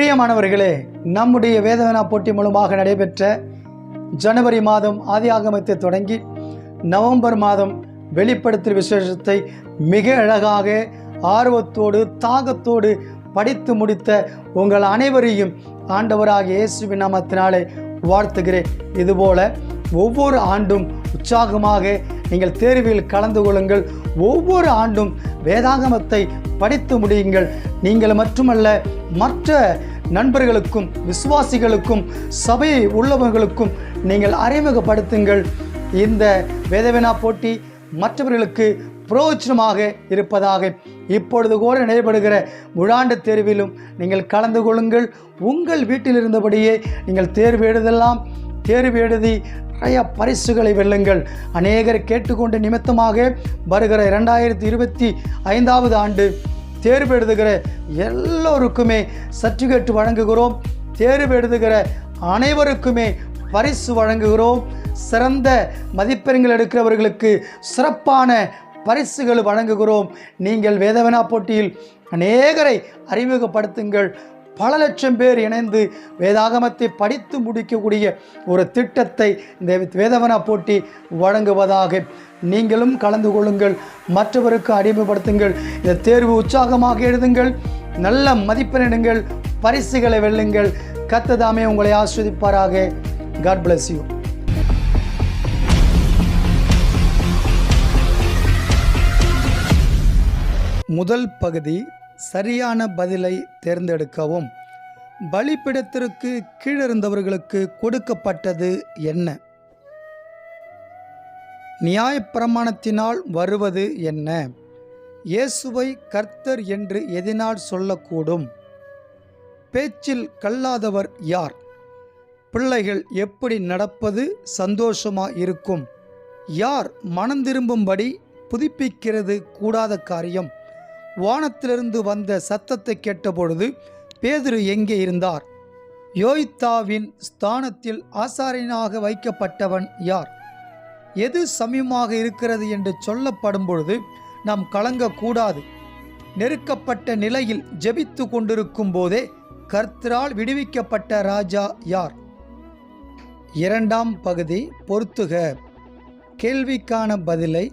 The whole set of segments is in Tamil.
பிரியமானவர்களே நம்முடைய வேதவனா போட்டி மூலமாக நடைபெற்ற ஜனவரி மாதம் ஆதியாகமத்தை தொடங்கி நவம்பர் மாதம் வெளிப்படுத்தல் விசேஷத்தை மிக அழகாக ஆர்வத்தோடு தாகத்தோடு படித்து முடித்த உங்கள் அனைவரையும் ஆண்டவராக இயேசுவின் நாமத்தினாலே வாழ்த்துகிறேன். இதுபோல ஒவ்வொரு ஆண்டும் உற்சாகமாக நீங்கள் தேர்வில் கலந்து கொள்ளுங்கள். ஒவ்வொரு ஆண்டும் வேதாகமத்தை படித்து முடியுங்கள். நீங்கள் மட்டுமல்ல மற்ற நண்பர்களுக்கும் விசுவாசிகளுக்கும் சபையை உள்ளவர்களுக்கும் நீங்கள் அறிமுகப்படுத்துங்கள். இந்த வேதவினா போட்டி மற்றவர்களுக்கு பிரயோஜனமாக இருப்பதாக இப்பொழுது கூட நடைபெறுகிற முழாண்டு தேர்விலும் நீங்கள் கலந்து கொள்ளுங்கள். உங்கள் வீட்டில் இருந்தபடியே நீங்கள் தேர்வு எழுதலாம். தேர்வு எழுதி நிறைய பரிசுகளை வெல்லுங்கள். அநேகர் கேட்டுக்கொண்ட நிமித்தமாக வருகிற இரண்டாயிரத்தி இருபத்தி ஐந்தாவது ஆண்டு தேர்வு எழுதுகிற எல்லோருக்குமே சர்டிஃபிகேட் வழங்குகிறோம். தேர்வு எழுதுகிற அனைவருக்குமே பரிசு வழங்குகிறோம். சிறந்த மதிப்பெண்கள் எடுக்கிறவர்களுக்கு சிறப்பான பரிசுகள் வழங்குகிறோம். நீங்கள் வேதவனா போட்டியில் அநேகரை அறிமுகப்படுத்துங்கள். பல லட்சம் பேர் இணைந்து வேதாகமத்தை படித்து முடிக்கக்கூடிய ஒரு திட்டத்தை இந்த வேதவனா போட்டி வழங்குவதாக நீங்களும் கலந்து கொள்ளுங்கள் மற்றவருக்கு அறிமுகப்படுத்துங்கள் இந்த தேர்வு உற்சாகமாக எழுதுங்கள் நல்ல மதிப்பெண்ணுங்கள் பரிசுகளை வெல்லுங்கள். கத்ததாமே உங்களை ஆஸ்வதிப்பாராக. காட் பிளஸ் யூ முதல் பகுதி சரியான பதிலை தேர்ந்தெடுக்கவும். பலிப்பிடத்திற்கு கீழிருந்தவர்களுக்கு கொடுக்கப்பட்டது என்ன? நியாயப்பிரமாணத்தினால் வருவது என்ன? இயேசுவை கர்த்தர் என்று எதினால் சொல்லக்கூடும். பேச்சில் கல்லாதவர் யார்? பிள்ளைகள் எப்படி நடப்பது சந்தோஷமா இருக்கும்? யார் மனம் திரும்பும்படி புதுப்பிக்கிறது கூடாத காரியம்? வானத்திலிருந்து வந்த சத்தத்தை கேட்டபொழுது பேதுரு எங்கே இருந்தார்? யோய்தாவின் ஸ்தானத்தில் ஆசாரியனாக வைக்கப்பட்டவன் யார்? எது சமயமாக இருக்கிறது என்று சொல்லப்படும் பொழுது நாம் கலங்கக்கூடாது. நெருக்கப்பட்ட நிலையில் ஜெபித்து கொண்டிருக்கும் போதே கர்த்தரால் விடுவிக்கப்பட்ட ராஜா யார்? இரண்டாம் பகுதி பொருத்துக. கேள்விக்கான பதிலை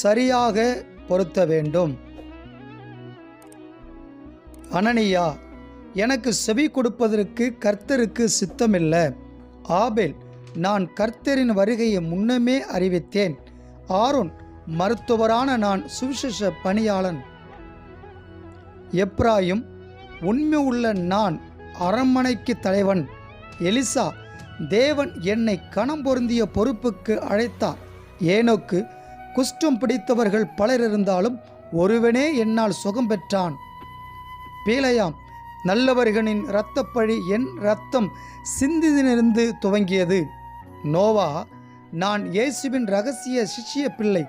சரியாக பொருத்த வேண்டும். அனனியா எனக்கு செவி கொடுப்பதற்கு கர்த்தருக்கு சித்தமில்லை. ஆபேல் நான் கர்த்தரின் வருகையை முன்னமே அறிவித்தேன். ஆரோன் மருத்துவரான நான் சுவிசேஷ பணியாளன். எப்ராயும் உண்மை உள்ள நான் அரண்மனைக்கு தலைவன். எலிசா தேவன் என்னை கணம் பொருந்திய பொறுப்புக்கு அழைத்தார். ஏனோக்கு குஷ்டம் பிடித்தவர்கள் பலர் இருந்தாலும் ஒருவனே என்னால் சுகம் பெற்றான். பீலையாம். நல்லவர்களின் இரத்தப்பழி என் இரத்தம் சிந்தினிருந்து துவங்கியது. நோவா நான் இயேசுவின் ரகசிய சிஷ்ய பிள்ளை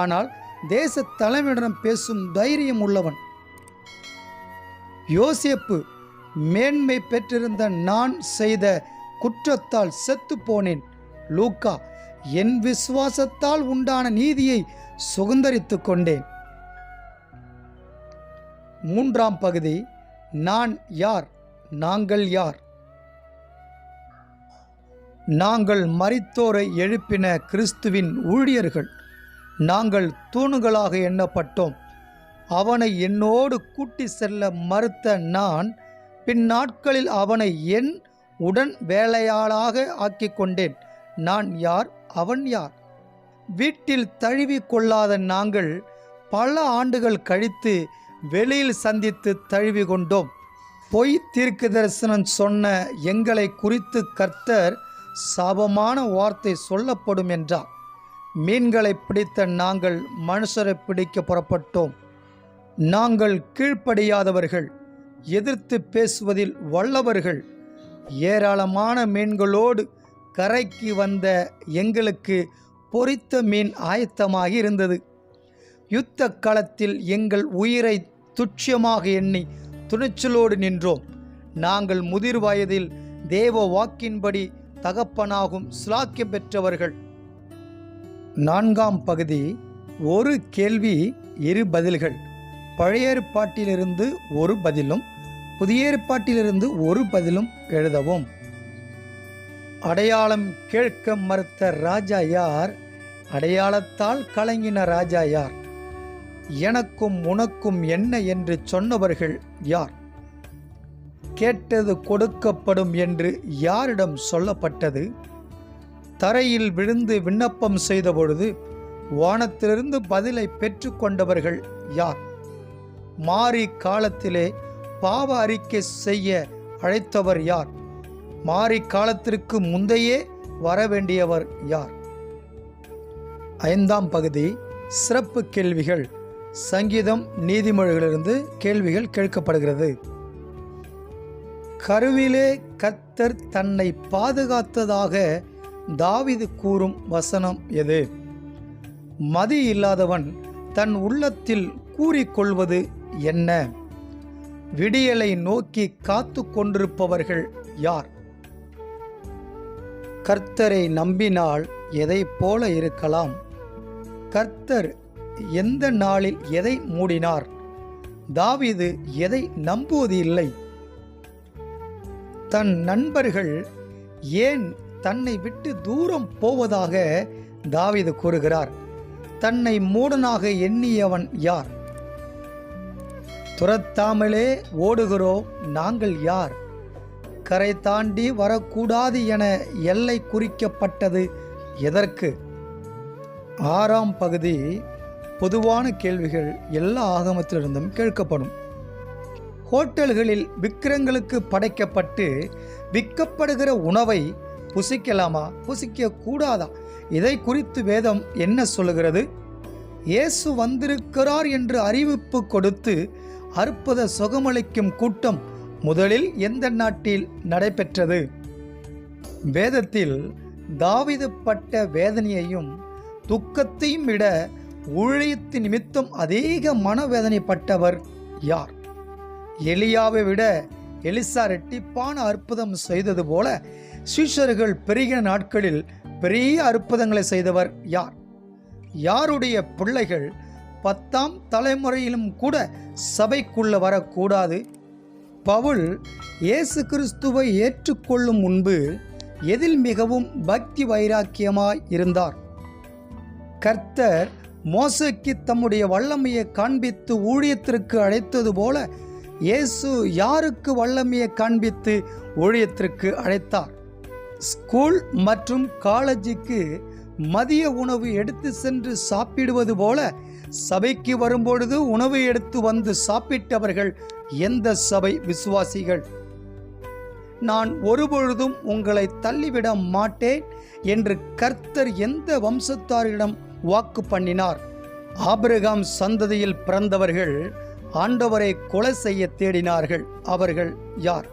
ஆனால் தேச தலைவனிடம் பேசும் தைரியம் உள்ளவன். யோசேப்பு மேன்மை பெற்றிருந்த நான் செய்த குற்றத்தால் செத்து போனேன். லூக்கா என் விசுவாசத்தால் உண்டான நீதியை சுதந்தரித்து கொண்டேன். மூன்றாம் பகுதி நான் யார் நாங்கள் யார்? நாங்கள் மறித்தோரை எழுப்பின கிறிஸ்துவின் ஊழியர்கள் நாங்கள் தூணுகளாக எண்ணப்பட்டோம். அவனை என்னோடு கூட்டி செல்ல மறுத்த நான் பின் நாட்களில் அவனை என் உடன் வேலையாளாக ஆக்கிக் கொண்டேன். நான் யார் அவன் யார்? வீட்டில் தழுவி கொள்ளாத நாங்கள் பல ஆண்டுகள் கழித்து வெளியில் சந்தித்து தழுவி கொண்டோம். பொய் தீர்க்க தரிசனம் சொன்ன எங்களை குறித்து கர்த்தர் சாபமான வார்த்தை சொல்லப்படும் என்றார். மீன்களை பிடித்த நாங்கள் மனுஷரை பிடிக்க புறப்பட்டோம். நாங்கள் கீழ்ப்படியாதவர்கள் எதிர்த்து பேசுவதில் வல்லவர்கள். ஏராளமான மீன்களோடு கரைக்கு வந்த எங்களுக்கு பொரித்த மீன் ஆயத்தமாகி இருந்தது யுத்த காலத்தில் எங்கள் உயிரை துட்சியமாக எண்ணி துணிச்சலோடு நின்றோம். நாங்கள் முதிர் வயதில் தேவ வாக்கின்படி தகப்பனாகும் சிலாக்கியம் பெற்றவர்கள். நான்காம் பகுதி ஒரு கேள்வி இரு பதில்கள். பழைய ஏற்பாட்டிலிருந்து ஒரு பதிலும் புதிய ஏற்பாட்டிலிருந்து ஒரு பதிலும் எழுதவும். அடையாளம் கேட்க மறுத்த ராஜா யார்? அடையாளத்தால் கலங்கின ராஜா யார்? எனக்கும் உனக்கும் என்ன என்று சொன்னவர்கள் யார்? கேட்டது கொடுக்கப்படும் என்று யாரிடம் சொல்லப்பட்டது? தரையில் விழுந்து விண்ணப்பம் செய்தபொழுது வானத்திலிருந்து பதிலை பெற்றுக்கொண்டவர்கள் யார்? மாறி காலத்திலே பாவ அறிக்கை செய்ய அழைத்தவர் யார்? மாறி காலத்திற்கு முந்தையே வரவேண்டியவர் யார்? ஐந்தாம் பகுதி சிறப்பு கேள்விகள். சங்கீதம் நீதிமொழிகளிலிருந்து கேள்விகள் கேட்கப்படுகிறது. கருவிலே கத்தர் தன்னை பாதுகாத்ததாக தாவிது கூறும் வசனம் எது? மதி இல்லாதவன் தன் உள்ளத்தில் கூறிக்கொள்வது என்ன? விடியலை நோக்கி காத்து கொண்டிருப்பவர்கள் யார்? கர்த்தரை நம்பினால் எதை போல இருக்கலாம்? கர்த்தர் எந்த நாளில் எதை மூடினார்? தாவீது எதை நம்புவது இல்லை தன் நண்பர்கள் ஏன் தன்னை விட்டு தூரம் போவதாக தாவீது கூறுகிறார். தன்னை மூடனாக எண்ணியவன் யார்? துரத்தாமலே ஓடுகிறோம் நாங்கள் யார்? கரை தாண்டி வரக்கூடாது என எல்லை குறிக்கப்பட்டது எதற்கு? ஆறாம் பகுதி பொதுவான கேள்விகள் எல்லா ஆகமத்திலிருந்தும் கேட்கப்படும். ஹோட்டல்களில் விக்கிரங்களுக்கு படைக்கப்பட்டு விற்கப்படுகிற உணவை புசிக்கலாமா? புசிக்க கூடாதா இதை குறித்து வேதம் என்ன சொல்லுகிறது? இயேசு வந்திருக்கிறார் என்று அறிவிப்பு கொடுத்து அற்புத சுகமளிக்கும் கூட்டம் முதலில் எந்த நாட்டில் நடைபெற்றது? வேதத்தில் தாவிதப்பட்ட வேதனையையும் துக்கத்தையும் விட ஊழியத்தின் நிமித்தம் அதிக மனவேதனைப்பட்டவர் யார்? எலியாவை விட எலிசா ரெட்டிப்பான அற்புதம் செய்தது போல சீஷர்கள் பெருகின நாட்களில் பெரிய அற்புதங்களை செய்தவர் யார்? யாருடைய பிள்ளைகள் பத்தாம் தலைமுறையிலும் கூட சபைக்குள்ள வரக்கூடாது? பவுல் இயேசு கிறிஸ்துவை ஏற்றுக்கொள்ளும் முன்பு எதில் மிகவும் பக்தி வைராக்கியமாய் இருந்தார்? கர்த்தர் மோசைக்கு தம்முடைய வல்லமையை காண்பித்து ஊழியத்திற்கு அழைத்தது போல இயேசு யாருக்கு வல்லமையை காண்பித்து ஊழியத்திற்கு அழைத்தார். ஸ்கூல் மற்றும் காலேஜுக்கு மதிய உணவு எடுத்து சென்று சாப்பிடுவது போல சபைக்கு வரும்பொழுது உணவு எடுத்து வந்து சாப்பிட்டவர்கள் எந்த சபை விசுவாசிகள்? நான் ஒருபொழுதும் உங்களை தள்ளிவிட மாட்டேன் என்று கர்த்தர் எந்த வம்சத்தாரிடம் வாக்கு பண்ணினார். ஆபிரகாம் சந்ததியில் பிறந்தவர்கள் ஆண்டவரை கொலை செய்ய தேடினார்கள். அவர்கள் யார்?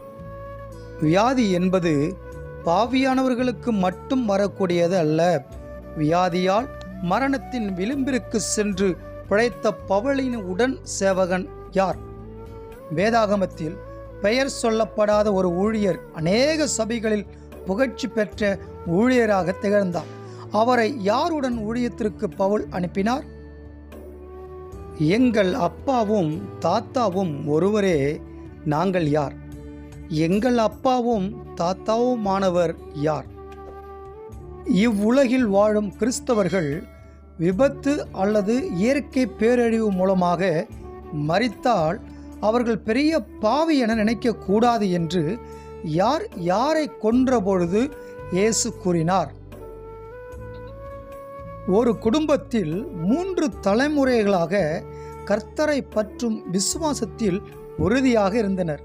வியாதி என்பது பாவியானவர்களுக்கு மட்டும் வரக்கூடியது அல்ல வியாதியால் மரணத்தின் விளிம்பிற்கு சென்று பிழைத்த பவளின் உடன் சேவகன் யார்? வேதாகமத்தில் பெயர் சொல்லப்படாத ஒரு ஊழியர் அநேக சபைகளில் புகழ்ச்சி பெற்ற ஊழியராக திகழ்ந்தார். அவரை யாருடன் ஊழியத்திற்கு பவுல் அனுப்பினார்? எங்கள் அப்பாவும் தாத்தாவும் ஒருவரே நாங்கள் யார்? எங்கள் அப்பாவும் தாத்தாவுமானவர் யார்? இவ்வுலகில் வாழும் கிறிஸ்தவர்கள் விபத்து அல்லது இயற்கை பேரழிவு மூலமாக மறித்தால் அவர்கள் பெரிய பாவி என நினைக்கக்கூடாது என்று யார் யாரை கொன்ற பொழுது இயேசு கூறினார். ஒரு குடும்பத்தில் மூன்று தலைமுறைகளாக கர்த்தரை பற்றும் விசுவாசத்தில் உறுதியாக இருந்தனர்.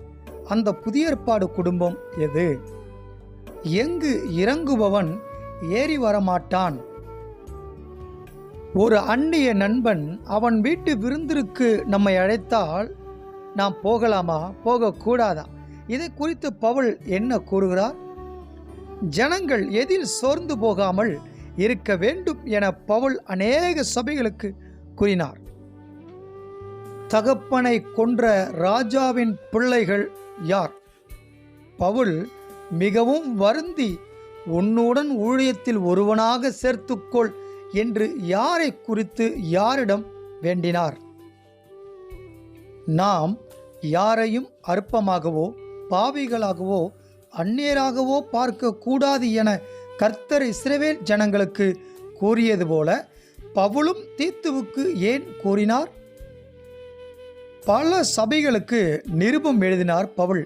அந்த புதிய ஏற்பாடு குடும்பம் எது? எங்கு இறங்குபவன் ஏறி வரமாட்டான்? ஒரு அந்நிய நண்பன் அவன் வீட்டு விருந்திற்கு நம்மை அழைத்தால் நாம் போகலாமா? போகக்கூடாதா? இதை குறித்து பவுல் என்ன கூறுகிறார்? ஜனங்கள் எதில் சோர்ந்து போகாமல் இருக்க வேண்டும் என பவுல் அநேக சபைகளுக்கு கூறினார். தகப்பனை கொன்ற ராஜாவின் பிள்ளைகள் யார்? பவுல் மிகவும் வருந்தி உன்னுடன் ஊழியத்தில் ஒருவனாக சேர்த்துக்கொள் என்று யாரை குறித்து யாரிடம் வேண்டினார்? நாம் யாரையும் அற்பமாகவோ பாவிகளாகவோ அந்நியராகவோ பார்க்கக்கூடாது என கர்த்தர் இஸ்ரவேல் ஜனங்களுக்கு கூறியது போல பவுலும் தீத்துவுக்கு ஏன் கூறினார்? பல சபைகளுக்கு நிருபம் எழுதினார் பவுல்.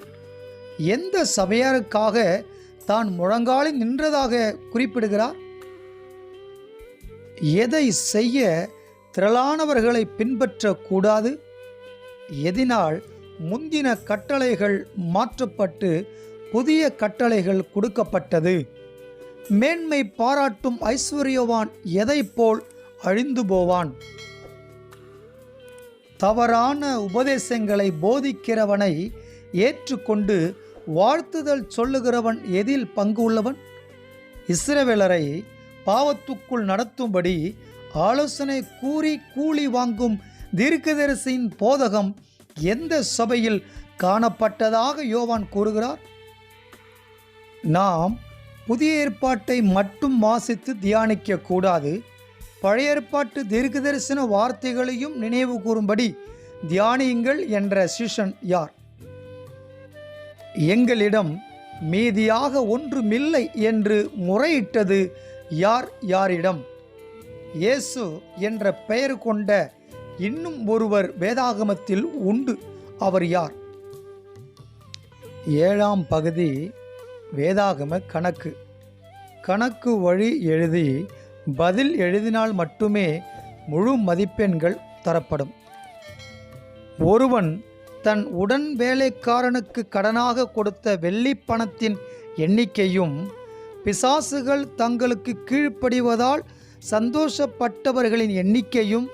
எந்த சபையாருக்காக தான் முழங்காலில் நின்றதாக குறிப்பிடுகிறார்? எதை செய்ய திரளானவர்களை பின்பற்றக்கூடாது? எதினால் முந்தின கட்டளைகள் மாற்றப்பட்டு புதிய கட்டளைகள் கொடுக்கப்பட்டது. மேன்மை பாராட்டும் ஐஸ்வர்யவான் எதைப் போல் அழிந்து போவான்? தவறான உபதேசங்களை போதிக்கிறவனை ஏற்றுக்கொண்டு வாழ்த்துதல் சொல்லுகிறவன் எதில் பங்கு உள்ளவன்? இஸ்ரவேலரை பாவத்துக்குள் நடத்தும்படி ஆலோசனை கூறி கூலி வாங்கும் தீர்க்கதரிசியின் போதகம் எந்த சபையில் காணப்பட்டதாக யோவான் கூறுகிறார்? நாம் புதிய ஏற்பாட்டை மட்டும் வாசித்து தியானிக்க கூடாது பழைய ஏற்பாட்டு தீர்க்கதரிசன வார்த்தைகளையும் நினைவு கூறும்படி தியானியுங்கள் என்ற சிஷன் யார்? எங்களிடம் மீதியாக ஒன்றுமில்லை என்று முறையிட்டது யார்? யாரிடம்? இயேசு என்ற பெயர் கொண்ட இன்னும் ஒருவர் வேதாகமத்தில் உண்டு. அவர் யார்? ஏழாம் பகுதி வேதாகம கணக்கு. கணக்கு வழி எழுதி பதில் எழுதினால் மட்டுமே முழு மதிப்பெண்கள் தரப்படும். ஒருவன் தன் உடன் வேலைக்காரனுக்கு கடனாக கொடுத்த வெள்ளிப்பணத்தின் எண்ணிக்கையும் பிசாசுகள் தங்களுக்கு கீழ்ப்படிவதால் சந்தோஷப்பட்டவர்களின் எண்ணிக்கையும்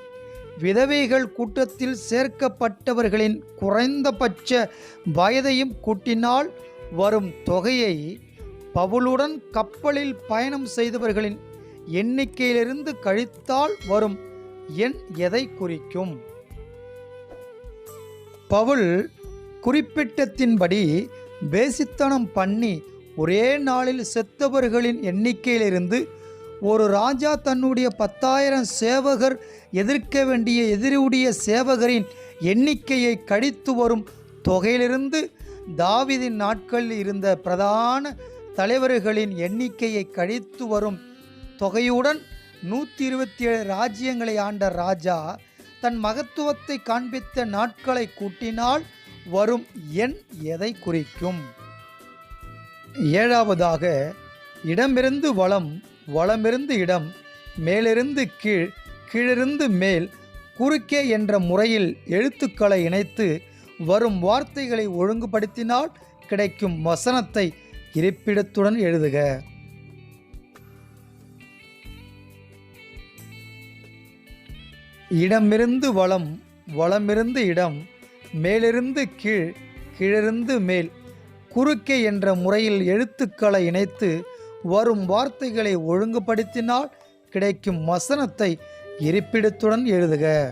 விதவைகள் கூட்டத்தில் சேர்க்கப்பட்டவர்களின் குறைந்தபட்ச வயதையும் கூட்டினால் வரும் தொகையை பவுலுடன் கப்பலில் பயணம் செய்தவர்களின் எண்ணிக்கையிலிருந்து கழித்தால் வரும் எண் எதை குறிக்கும்? பவுல் குறிப்பிட்டத்தின்படி பேசித்தனம் பண்ணி ஒரே நாளில் செத்தவர்களின் எண்ணிக்கையிலிருந்து ஒரு ராஜா தன்னுடைய பத்தாயிரம் சேவகர் எதிர்க்க வேண்டிய எதிரியுடைய சேவகரின் எண்ணிக்கையை கழித்து வரும் தொகையிலிருந்து தாவிதின் நாட்களில் இருந்த பிரதான தலைவர்களின் எண்ணிக்கையை கழித்து வரும் தொகையுடன் நூற்றி இருபத்தி ஏழு ராஜ்யங்களை ஆண்ட ராஜா தன் மகத்துவத்தை காண்பித்த நாட்களை கூட்டினால் வரும் எண் எதை குறிக்கும்? ஏழாவதாக இடமிருந்து வளம் வளமிருந்து இடம் மேலிருந்து கீழ் கீழிருந்து மேல் குறுக்கே என்ற முறையில் எழுத்துக்களை இணைத்து வரும் வார்த்தைகளை ஒழுங்குபடுத்தினால் கிடைக்கும் வசனத்தை இருப்பிடத்துடன் எழுதுக. இடமிருந்து வளம் வளமிருந்து இடம் மேலிருந்து கீழ் கீழிருந்து மேல் குறுக்கே என்ற முறையில் எழுத்துக்களை இணைத்து வரும் வார்த்தைகளை ஒழுங்குபடுத்தினால் கிடைக்கும் வசனத்தை இருப்பிடத்துடன் எழுதுக.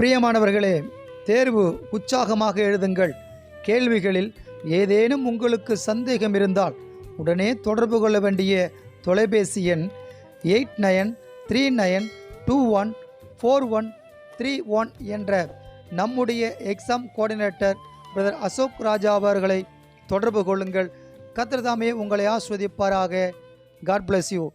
பிரியமானவர்களே தேர்வு உற்சாகமாக எழுதுங்கள். கேள்விகளில் ஏதேனும் உங்களுக்கு சந்தேகம் இருந்தால் உடனே தொடர்பு கொள்ள வேண்டிய தொலைபேசி எண் eight nine three nine two one four one three one என்ற நம்முடைய exam coordinator brother Ashok Raja அவர்களை தொடர்பு கொள்ளுங்கள். கத்திரதாமே உங்களை ஆஸ்வதிப்பாராக. God bless you